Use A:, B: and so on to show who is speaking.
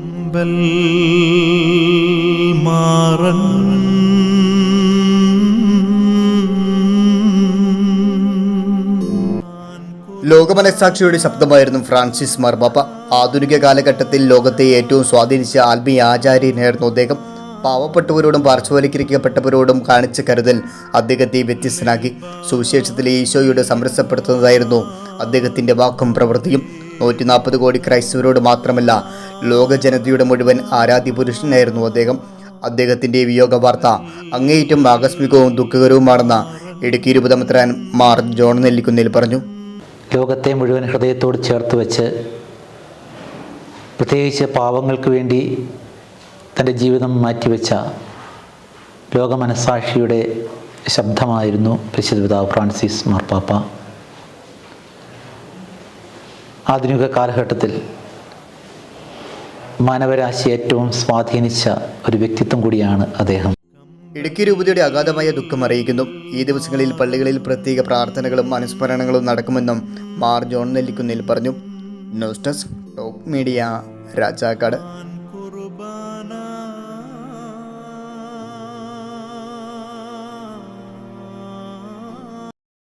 A: അമ്പൽ മാറൻ.
B: ലോകമനസാക്ഷിയുടെ ശബ്ദമായിരുന്നു Francis മർബാപ്പ. ആധുനിക കാലഘട്ടത്തിൽ ലോകത്തെ ഏറ്റവും സ്വാധീനിച്ച ആത്മീയ ആചാര്യനായിരുന്നു അദ്ദേഹം. പാവപ്പെട്ടവരോടും പാർശ്വവൽക്കരിക്കപ്പെട്ടവരോടും കാണിച്ച കരുതൽ അദ്ദേഹത്തെ വ്യത്യസ്തനാക്കി. സുവിശേഷത്തിലെ ഈശോയുടെ സമരസപ്പെടുത്തുന്നതായിരുന്നു അദ്ദേഹത്തിന്റെ വാക്കും പ്രവൃത്തിയും. നൂറ്റി നാൽപ്പത് കോടി ക്രൈസ്തവരോട് മാത്രമല്ല ലോക ജനതയുടെ മുഴുവൻ ആരാധ്യ പുരുഷനായിരുന്നു അദ്ദേഹം. അദ്ദേഹത്തിന്റെ വിയോഗ വാർത്ത അങ്ങേയറ്റം ആകസ്മികവും ദുഃഖകരവുമാണെന്ന് ഇടുക്കി രൂപതമത്രാൻ മാർ ജോൺ നെല്ലിക്കുന്നിൽ പറഞ്ഞു.
C: ലോകത്തെ മുഴുവൻ ഹൃദയത്തോട് ചേർത്ത് വെച്ച് പ്രത്യേകിച്ച് പാവങ്ങൾക്ക് വേണ്ടി തന്റെ ജീവിതം മാറ്റിവെച്ച ലോകമനസാക്ഷിയുടെ ശബ്ദമായിരുന്നു പരിശുദ്ധ പിതാവ് ഫ്രാൻസിസ് മാർപ്പാപ്പ. ആധുനിക കാലഘട്ടത്തിൽ മാനവരാശി ഏറ്റവും സ്വാധീനിച്ച ഒരു വ്യക്തിത്വം കൂടിയാണ് അദ്ദേഹം.
B: ഇടുക്കി രൂപതയുടെ അഗാധമായ ദുഃഖം അറിയിക്കുന്നു. ഈ ദിവസങ്ങളിൽ പള്ളികളിൽ പ്രത്യേക പ്രാർത്ഥനകളും അനുസ്മരണങ്ങളും നടക്കുമെന്നും മാർ ജോൺ നെല്ലിക്കുന്നിൽ പറഞ്ഞു. News desk top media Rajakkad.